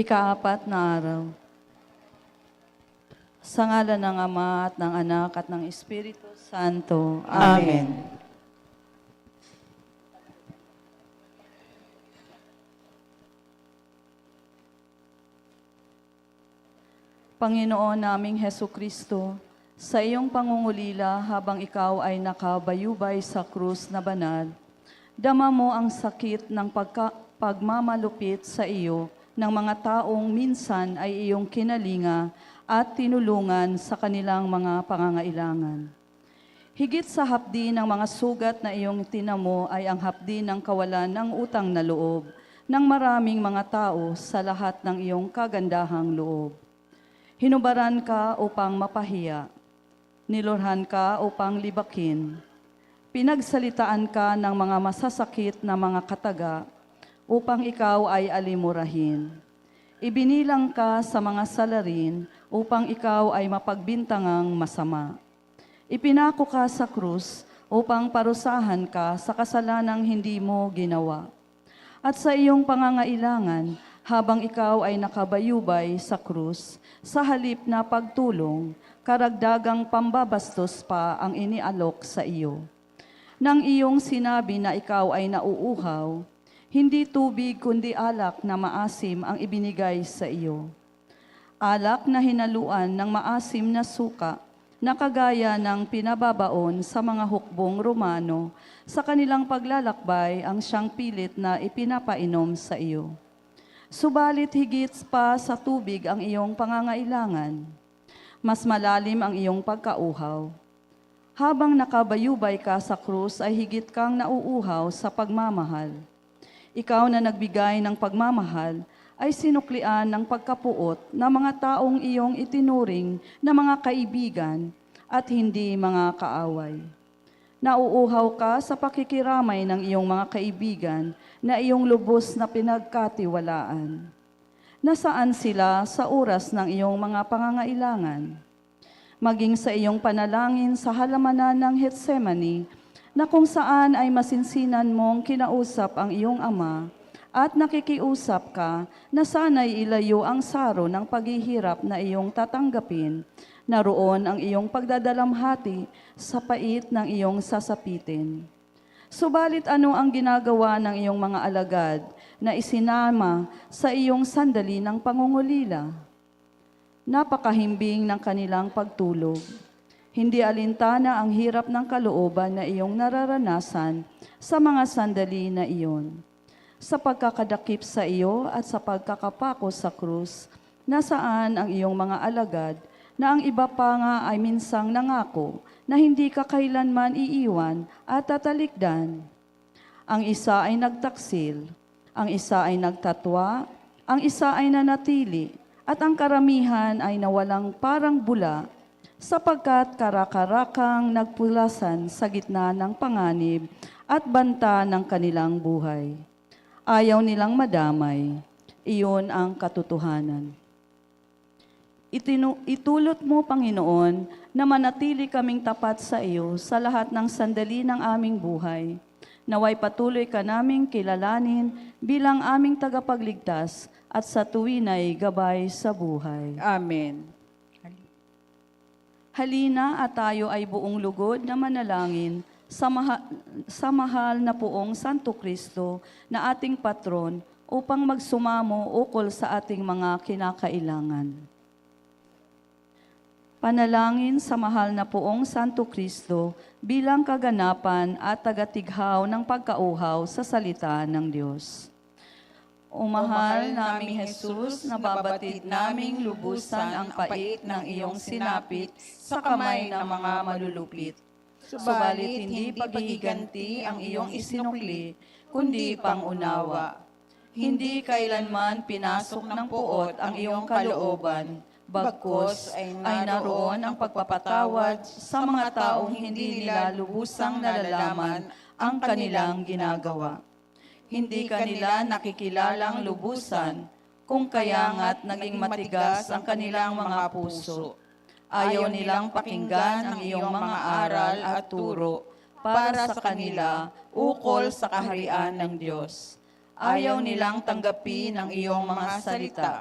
Ikaapat na araw. Sa ngala ng Ama at ng Anak at ng Espiritu Santo. Amen. Panginoon naming Heso Kristo, sa iyong pangungulila habang ikaw ay nakabayubay sa krus na banal, dama mo ang sakit ng pagka- pagmamalupit sa iyo ng mga taong minsan ay iyong kinalinga at tinulungan sa kanilang mga pangangailangan. Higit sa hapdi ng mga sugat na iyong tinamo ay ang hapdi ng kawalan ng utang na loob ng maraming mga tao sa lahat ng iyong kagandahang loob. Hinubaran ka upang mapahiya. Nilorhan ka upang libakin. Pinagsalitaan ka ng mga masasakit na mga kataga upang ikaw ay alimurahin. Ibinilang ka sa mga salarin upang ikaw ay mapagbintangang masama. Ipinako ka sa krus upang parusahan ka sa kasalanang hindi mo ginawa. At sa iyong pangangailangan, habang ikaw ay nakabayubay sa krus, sa halip na pagtulong, karagdagang pambabastos pa ang inialok sa iyo. Nang iyong sinabi na ikaw ay nauuhaw, hindi tubig kundi alak na maasim ang ibinigay sa iyo. Alak na hinaluan ng maasim na suka na kagaya ng pinababaon sa mga hukbong Romano, sa kanilang paglalakbay ang siyang pilit na ipinapainom sa iyo. Subalit higit pa sa tubig ang iyong pangangailangan. Mas malalim ang iyong pagkauhaw. Habang nakabayubay ka sa krus ay higit kang nauuhaw sa pagmamahal. Ikaw na nagbigay ng pagmamahal ay sinuklian ng pagkapuot na mga taong iyong itinuring na mga kaibigan at hindi mga kaaway. Nauuhaw ka sa pakikiramay ng iyong mga kaibigan na iyong lubos na pinagkatiwalaan. Nasaan sila sa oras ng iyong mga pangangailangan? Maging sa iyong panalangin sa halamanan ng Getsemani, na kung saan ay masinsinan mong kinausap ang iyong ama at nakikiusap ka na sana'y ilayo ang saro ng paghihirap na iyong tatanggapin, naroon ang iyong pagdadalamhati sa pait ng iyong sasapitin. Subalit ano ang ginagawa ng iyong mga alagad na isinama sa iyong sandali ng pangungulila? Napakahimbing ng kanilang pagtulog. Hindi alintana ang hirap ng kalooban na iyong nararanasan sa mga sandali na iyon. Sa pagkakadakip sa iyo at sa pagkakapako sa krus, nasaan ang iyong mga alagad na ang iba pa nga ay minsang nangako na hindi ka kailanman iiwan at tatalikdan. Ang isa ay nagtaksil, ang isa ay nagtatwa, ang isa ay nanatili, at ang karamihan ay nawalang parang bula sapagkat karakarakang nagpulasan sa gitna ng panganib at banta ng kanilang buhay. Ayaw nilang madamay. Iyon ang katotohanan. Itinu- itulot mo, Panginoon, na manatili kaming tapat sa iyo sa lahat ng sandali ng aming buhay. Naway patuloy ka naming kilalanin bilang aming tagapagligtas at sa tuwinay gabay sa buhay. Amen. Halina at tayo ay buong lugod na manalangin sa, maha- sa mahal na poong Santo Kristo na ating patron upang magsumamo ukol sa ating mga kinakailangan. Panalangin sa mahal na poong Santo Kristo bilang kaganapan at tagatighaw ng pagkauhaw sa salita ng Diyos. O mahal naming Jesus, nababatid naming lubusan ang pait ng iyong sinapit sa kamay ng mga malulupit. Subalit hindi paghihiganti ang iyong isinukli, kundi pangunawa. Hindi kailanman pinasok ng puot ang iyong kalooban, bagkos ay naroon ang pagpapatawad sa mga taong hindi nila lubusang nalalaman ang kanilang ginagawa. Hindi kanila nakikilalang lubusan, kung kaya nga't naging matigas ang kanilang mga puso. Ayaw nilang pakinggan ang iyong mga aral at turo para sa kanila ukol sa kaharian ng Diyos. Ayaw nilang tanggapin ang iyong mga salita.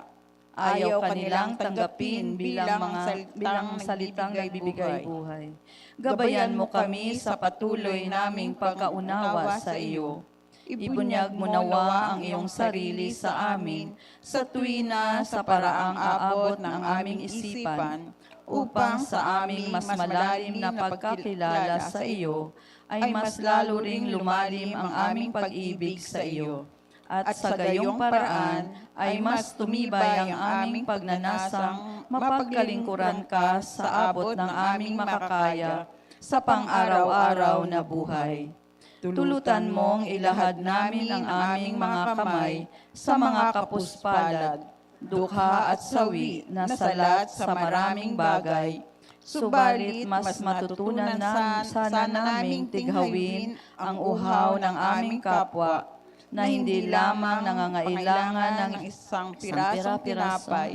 Ayaw kanilang tanggapin bilang mga bilang salitang nagbibigay buhay. Gabayan mo kami sa patuloy naming pagkaunawa sa iyo. Ibunyag mo nawa ang iyong sarili sa amin sa tuwina sa paraang aabot ng aming isipan upang sa aming mas malalim na pagkakilala sa iyo ay mas lalo ring lumalim ang aming pag-ibig sa iyo. At sa gayong paraan ay mas tumibay ang aming pagnanasang mapagkalingkuran ka sa abot ng aming makakaya sa pang-araw-araw na buhay. Tulutan mong ilahad namin ang aming mga kamay sa mga kapuspalad, dukha at sawi na salat sa maraming bagay. Subalit mas matutunan na sana naming tighawin ang uhaw ng aming kapwa na hindi lamang nangangailangan ng isang pirasong tinapay,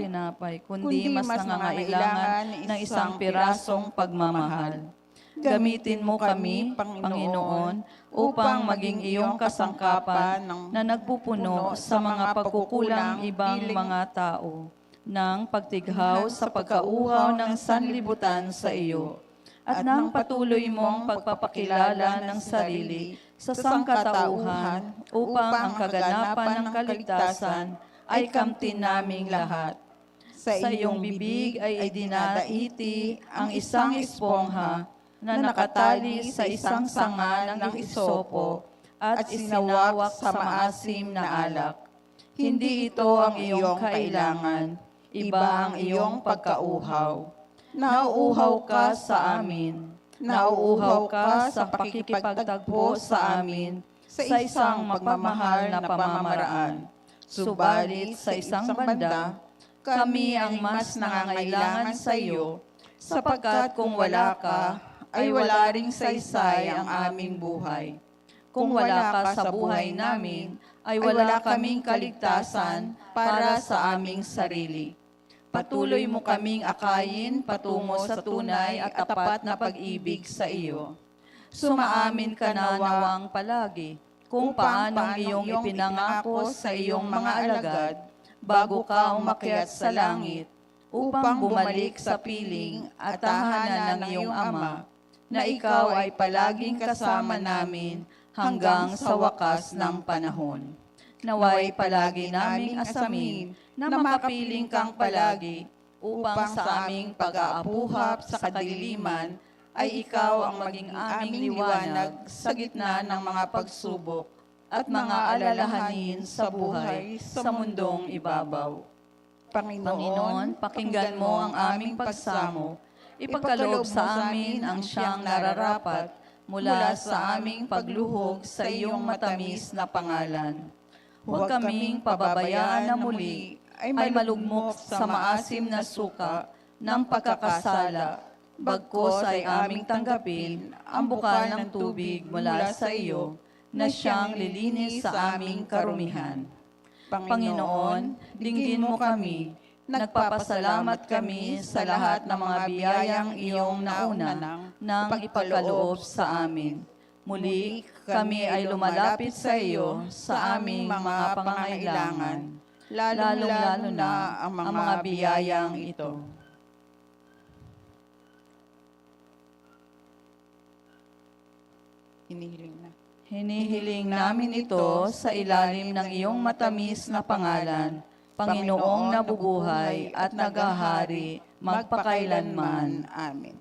kundi mas nangangailangan ng isang pirasong pagmamahal. Gamitin mo kami, Panginoon, upang maging iyong kasangkapan na nagpupuno sa mga pagkukulang ibang mga tao ng pagtighaw sa pagkauhaw ng sanlibutan sa iyo at ng patuloy mong pagpapakilala ng sarili sa sangkatauhan upang ang kaganapan ng kaligtasan ay kamtin naming lahat. Sa iyong bibig ay idinadaiti ang isang espongha na nakatali sa isang sanga ng isopo at isinawak sa maasim na alak. Hindi ito ang iyong kailangan, iba ang iyong pagkauhaw. Nauuhaw ka sa amin. Nauuhaw ka sa pakikipagtagpo sa amin sa isang magmamahal na pamamaraan. Subalit sa isang banda, kami ang mas nangangailangan sa iyo, sapagkat kung wala ka, ay wala ring saysay ang aming buhay. Kung wala ka sa buhay namin, ay wala kaming kaligtasan para sa aming sarili. Patuloy mo kaming akayin patungo sa tunay at tapat na pag-ibig sa iyo. Sumaamin ka na nawang palagi kung paanong iyong ipinangako sa iyong mga alagad bago ka umakyat sa langit upang bumalik sa piling at tahanan ng iyong Ama na ikaw ay palaging kasama namin hanggang sa wakas ng panahon. Naway palagi naming asamin na makapiling kang palagi upang sa aming pag-aapuhap sa kadiliman ay ikaw ang maging aming liwanag sa gitna ng mga pagsubok at mga alalahanin sa buhay sa mundong ibabaw. Panginoon, pakinggan mo ang aming pagsamo. Ipagkaloob sa amin ang siyang nararapat mula sa aming pagluhog sa iyong matamis na pangalan. Huwag kaming pababayaan na muli ay malugmok sa maasim na suka ng pagkakasala, bagkos ay aming tanggapin ang bukal ng tubig mula sa iyo na siyang lilinis sa aming karumihan. Panginoon, dinggin mo kami. Nagpapasalamat kami sa lahat ng mga biyayang iyong nauna nang ipagkaloob sa amin. Muli, kami ay lumalapit sa iyo sa aming mga pangangailangan, lalong-lalo na ang mga biyayang ito. Hinihiling na. Hinihiling namin ito sa ilalim ng iyong matamis na pangalan, Panginoong nabubuhay at nagahari magpakailanman. Amen.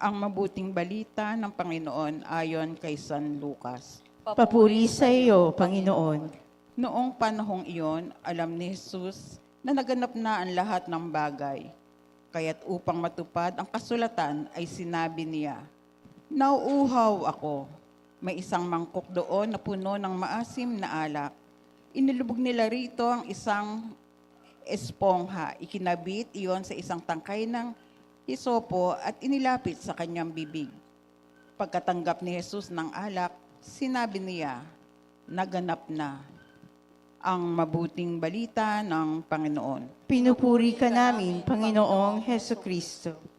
Ang mabuting balita ng Panginoon ayon kay San Lucas. Papuri sa iyo, Panginoon. Noong panahong iyon, alam ni Jesus na naganap na ang lahat ng bagay. Kaya't upang matupad ang kasulatan ay sinabi niya, Nauuhaw ako. May isang mangkok doon na puno ng maasim na alak. Inilubog nila rito ang isang espongha. Ikinabit iyon sa isang tangkay ng hisopo at inilapit sa kanyang bibig. Pagkatanggap ni Jesus ng alak, sinabi niya, naganap na ang mabuting balita ng Panginoon. Pinupuri ka namin, Panginoong Heso Kristo.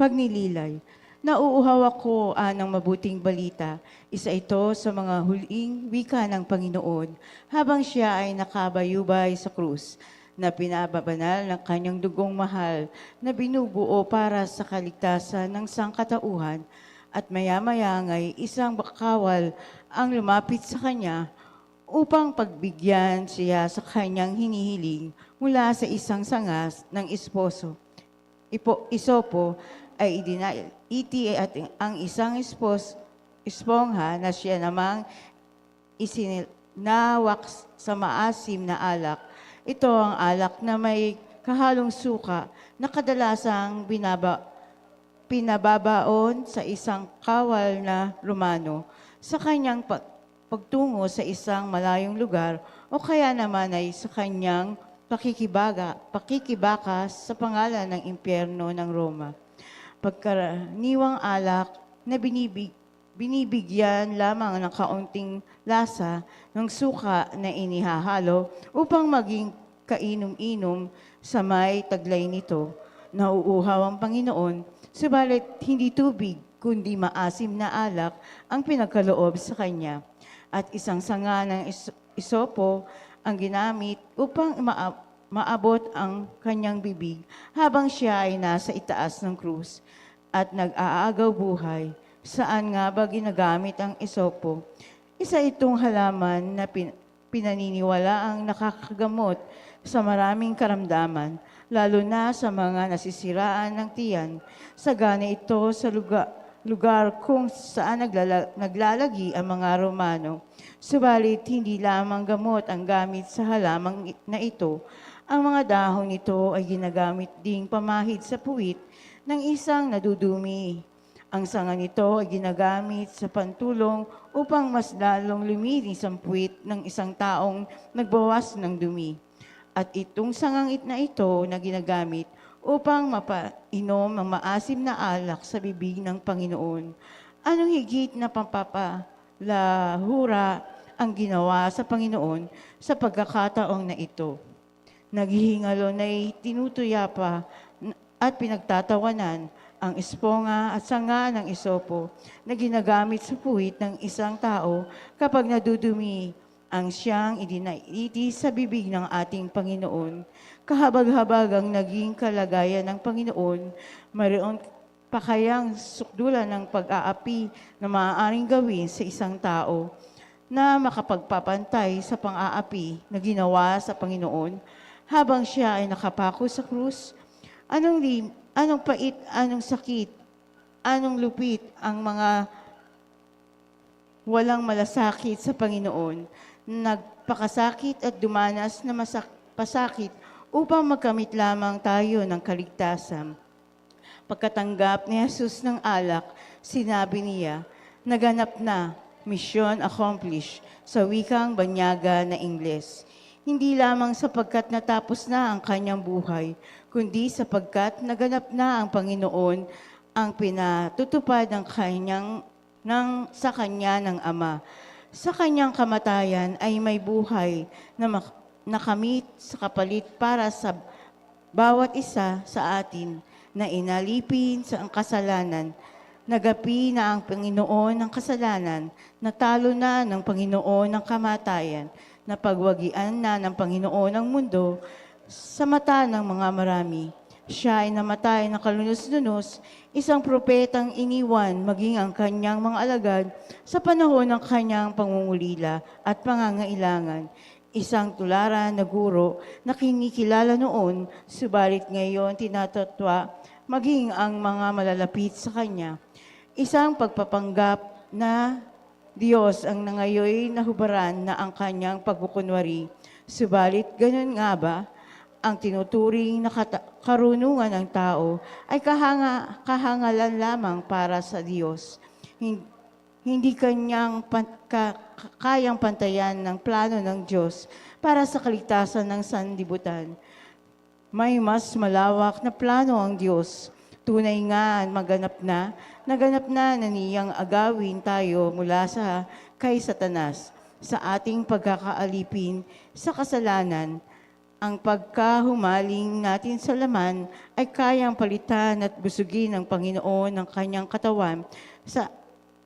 Pagnililay. Nauuhaw ako anang mabuting balita. Isa ito sa mga huling wika ng Panginoon habang siya ay nakabayubay sa krus na pinababanal ng kanyang dugong mahal na binubuo para sa kaligtasan ng sangkatauhan at maya-maya ngay isang bakawal ang lumapit sa kanya upang pagbigyan siya sa kanyang hinihiling mula sa isang sangas ng esposo. Ipo, isopo ay idina, iti at ang isang espos, espongha na siya namang isinawak sa maasim na alak. Ito ang alak na may kahalong suka na kadalasang binaba, pinababaon sa isang kawal na Romano sa kanyang pag- pagtungo sa isang malayong lugar o kaya naman ay sa kanyang pakikibaga, pakikibakas sa pangalan ng impyerno ng Roma. Pagkaraniwang alak na binibig, binibigyan lamang ng kaunting lasa ng suka na inihahalo upang maging kainom-inom sa may taglay nito. Nauuhaw ang Panginoon, subalit hindi tubig, kundi maasim na alak ang pinagkaloob sa kanya. At isang sanga ng is- isopo ang ginamit upang maabot ang kanyang bibig habang siya ay nasa itaas ng krus at nag-aagaw buhay. Saan nga ba ginagamit ang isopo? Isa itong halaman na pin- pinaniniwala ang nakakagamot sa maraming karamdaman, lalo na sa mga nasisiraan ng tiyan. Sagana ito sa lugar, lugar kung saan naglala- naglalagi ang mga Romano. Subalit, hindi lamang gamot ang gamit sa halamang na ito. Ang mga dahon nito ay ginagamit ding pamahid sa puwit ng isang nadudumi. Ang sanga nito ay ginagamit sa pantulong upang mas lalong luminis ang puwit ng isang taong nagbawas ng dumi. At itong sangangit na ito na ginagamit upang mapainom ng maasim na alak sa bibig ng Panginoon. Anong higit na pampapalahura ang ginawa sa Panginoon sa pagkakataong na ito? Naghihingalo na'y tinutuya pa at pinagtatawanan ang esponga at sanga ng isopo na ginagamit sa puwit ng isang tao kapag nadudumi ang siyang idinaiti sa bibig ng ating Panginoon. Kahabag-habag ang naging kalagayan ng Panginoon, mayroon pa kayang sukdulan ng pag-aapi na maaaring gawin sa isang tao na makapagpapantay sa pang-aapi na ginawa sa Panginoon habang siya ay nakapako sa krus? Anong, lim, anong pait, anong sakit, anong lupit ang mga walang malasakit sa Panginoon, nagpakasakit at dumanas na masak, pasakit upang magkamit lamang tayo ng kaligtasan. Pagkatanggap ni Jesus ng alak, sinabi niya, naganap na, mission accomplished, sa wikang banyaga na Ingles. Hindi lamang sapagkat natapos na ang kanyang buhay, kundi sapagkat naganap na ang Panginoon ang pinatutupad ng kanyang ng, sa kanya ng Ama. Sa kanyang kamatayan ay may buhay na mak- nakamit sa kapalit para sa bawat isa sa atin na inalipin sa ang kasalanan. Nagapi na ang Panginoon ng kasalanan, natalo na ng Panginoon ng kamatayan, napagwagian na ng Panginoon ang mundo sa mata ng mga marami. Siya ay namatay na kalunos-lunos, isang propetang iniwan maging ang kanyang mga alagad sa panahon ng kanyang pangungulila at pangangailangan. Isang tularan na guro na kinikilala noon, subalit ngayon tinatatwa maging ang mga malalapit sa kanya. Isang pagpapanggap na Diyos ang nangayoy nahubaran na ang kanyang pagbukunwari. Subalit, ganun nga ba? Ang tinuturing na karunungan ng tao ay kahanga, kahangalan lamang para sa Diyos. Hin- Hindi kanyang pan- ka- ka- kayang pantayan ng plano ng Diyos para sa kaligtasan ng sanlibutan. May mas malawak na plano ang Diyos. Tunay nga maganap na, naganap na na niyang agawin tayo mula sa kay Satanas sa ating pagkakaalipin sa kasalanan. Ang pagkahumaling natin sa laman ay kayang palitan at busugin ng Panginoon ng kanyang katawan sa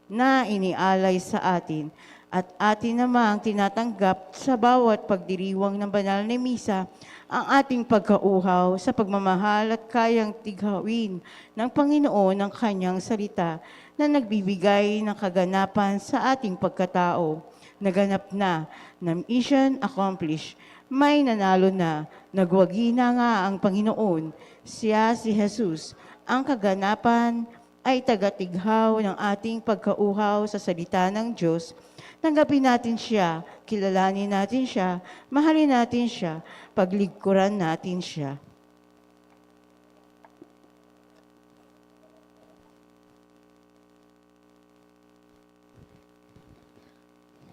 na inialay sa atin at atin namang tinatanggap sa bawat pagdiriwang ng banal na misa ang ating pagkauhaw sa pagmamahal at kayang tighawin ng Panginoon ng kanyang salita na nagbibigay ng kaganapan sa ating pagkatao. Naganap na, na mission accomplished, may nanalo na, nagwagi na nga ang Panginoon, siya si Jesus, ang kaganapan ay tagatighaw ng ating pagkauhaw sa salita ng Diyos. Tanggapin natin siya, kilalanin natin siya, mahalin natin siya, pagligkuran natin siya.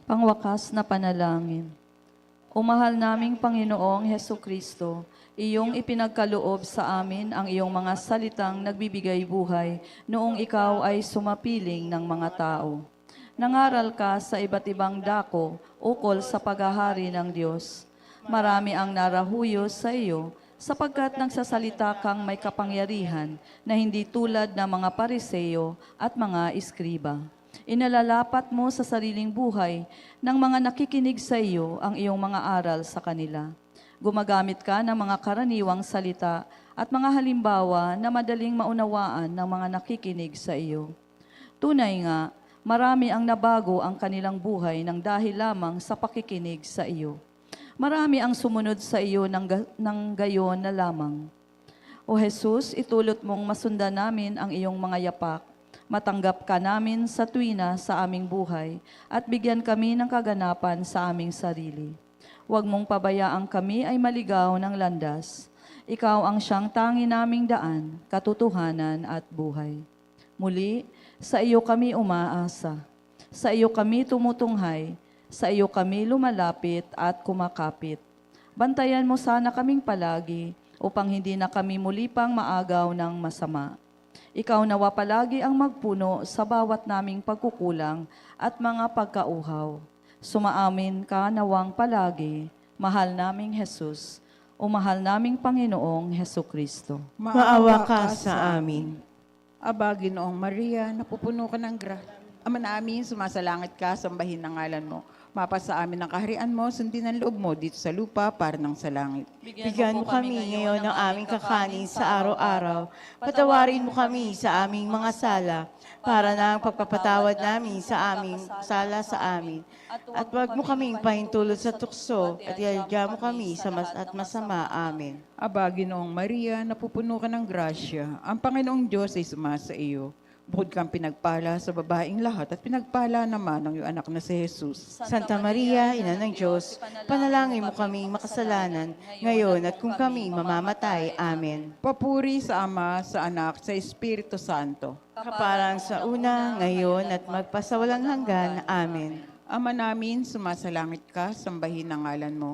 Pangwakas na panalangin. O mahal naming Panginoong Heso Kristo, iyong ipinagkaloob sa amin ang iyong mga salitang nagbibigay buhay noong ikaw ay sumapiling ng mga tao. Nangaral ka sa iba't ibang dako ukol sa paghahari ng Diyos. Marami ang narahuyos sa iyo sapagkat nagsasalita kang may kapangyarihan na hindi tulad ng mga pariseyo at mga iskriba. Inalalapat mo sa sariling buhay ng mga nakikinig sa iyo ang iyong mga aral sa kanila. Gumagamit ka ng mga karaniwang salita at mga halimbawa na madaling maunawaan ng mga nakikinig sa iyo. Tunay nga, marami ang nabago ang kanilang buhay ng dahil lamang sa pakikinig sa iyo. Marami ang sumunod sa iyo ng, ga- ng gayon na lamang. O Jesus, itulot mong masundan namin ang iyong mga yapak. Matanggap ka namin sa tuwina sa aming buhay at bigyan kami ng kaganapan sa aming sarili. Huwag mong pabayaang kami ay maligaw ng landas. Ikaw ang siyang tangi naming daan, katotohanan at buhay. Muli, sa iyo kami umaasa. Sa iyo kami tumutunghay. Sa iyo kami lumalapit at kumakapit. Bantayan mo sana kaming palagi upang hindi na kami muli pang maagaw ng masama. Ikaw nawa palagi ang magpuno sa bawat naming pagkukulang at mga pagkauhaw. Sumaamin ka nawang palagi, mahal naming Jesus, o mahal naming Panginoong Heso Kristo. Maawa ka sa amin. Aba, Ginoong Maria, napupuno ka ng gra. Ama namin, sumasalangit ka, sambahin ang ngalan mo. Mapasa amin ang kaharian mo, sundin ang loob mo dito sa lupa para ng sa langit. Bigyan mo kami ngayon ng aming kakanin sa araw-araw. Patawarin mo kami sa aming mga sala para na ang pagpapatawad namin sa aming sala sa amin. At huwag mo kaming pahintulot sa tukso at ialya mo kami sa mas at masama. Amen. Aba, Ginoong Maria, napupuno ka ng grasya. Ang Panginoong Diyos ay sumasa iyo. Bukod kang pinagpala sa babaeng lahat at pinagpala naman ng iyong anak na si Jesus. Santa Maria, Ina ng Diyos, panalangin mo kaming makasalanan, ngayon at kung kami mamamatay. Amen. Papuri sa Ama, sa Anak, sa Espiritu Santo. Kaparang sa una, ngayon at magpasawalang hanggan. Amen. Ama namin, sumasalangit ka, sambahin ang ngalan mo.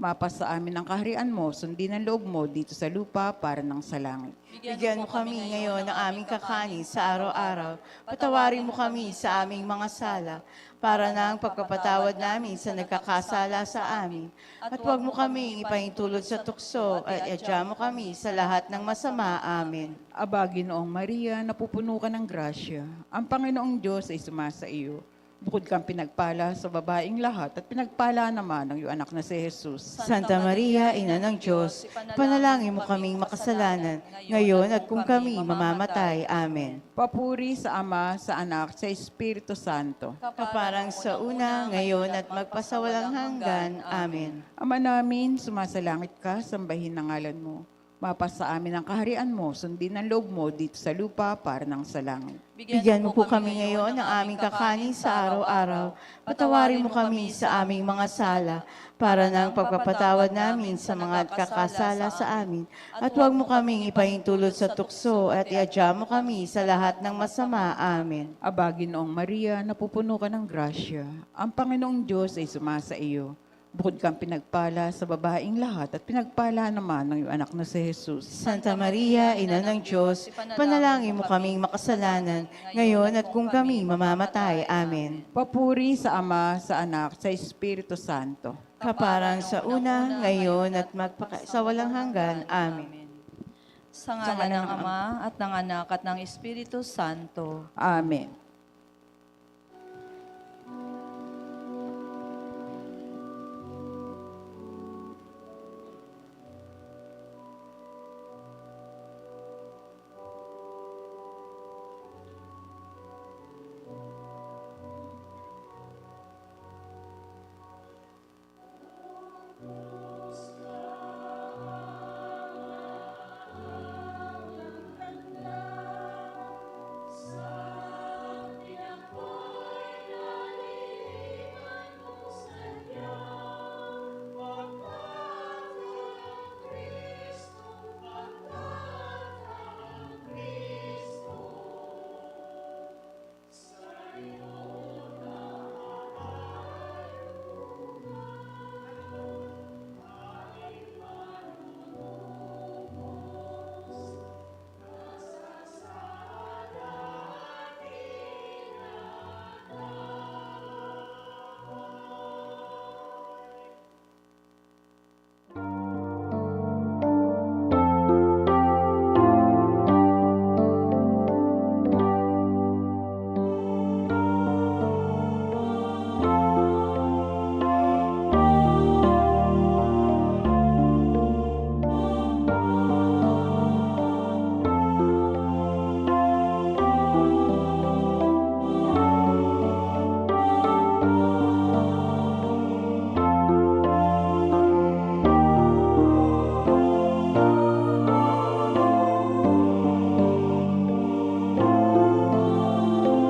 Mapasa amin ang kaharian mo, sundin ang loob mo dito sa lupa para ng sa langit. Bigyan mo kami ngayon ng aming kakanin sa araw-araw. Patawarin mo kami sa aming mga sala, para na ang pagpapatawad namin sa nagkakasala sa amin. At huwag mo kami ipahintulot sa tukso, at iadya mo kami sa lahat ng masama. Amen. Aba, Ginoong Maria, napupuno ka ng grasya. Ang Panginoong Diyos ay sumasa iyo. Bukod kang pinagpala sa babaeng lahat at pinagpala naman ng iyong anak na si Jesus. Santa Maria, Ina ng Diyos, panalangin mo kaming makasalanan, ngayon at kung kami mamamatay. Amen. Papuri sa Ama, sa Anak, sa Espiritu Santo. Kaparang sa una, ngayon at magpasawalang hanggan. Amen. Ama namin, sumasalangit ka, sambahin ang ngalan mo. Mapasa amin ang kaharian mo, sundin ang loob mo dito sa lupa para ng sa langit. Bigyan mo po kami ngayon ng aming kakanin sa araw-araw. Patawarin mo kami sa aming mga sala para ng pagpapatawad namin sa mga kakasala sa amin. At huwag mo kaming ipahintulot sa tukso at iadya mo kami sa lahat ng masama. Amen. Aba, Ginoong Maria, napupuno ka ng grasya. Ang Panginoong Diyos ay sumasa iyo. Bukod kang pinagpala sa babaeng lahat at pinagpala naman ng iyong anak na si Jesus. Santa Maria, Ina ng Diyos, panalangin mo kaming makasalanan, ngayon at kung kami mamamatay. Amen. Papuri sa Ama, sa Anak, sa Espiritu Santo. kaparang sa una, ngayon at magpaka sa walang hanggan. Amen. Sa ngala ng Ama at ng Anak at ng Espiritu Santo. Amen.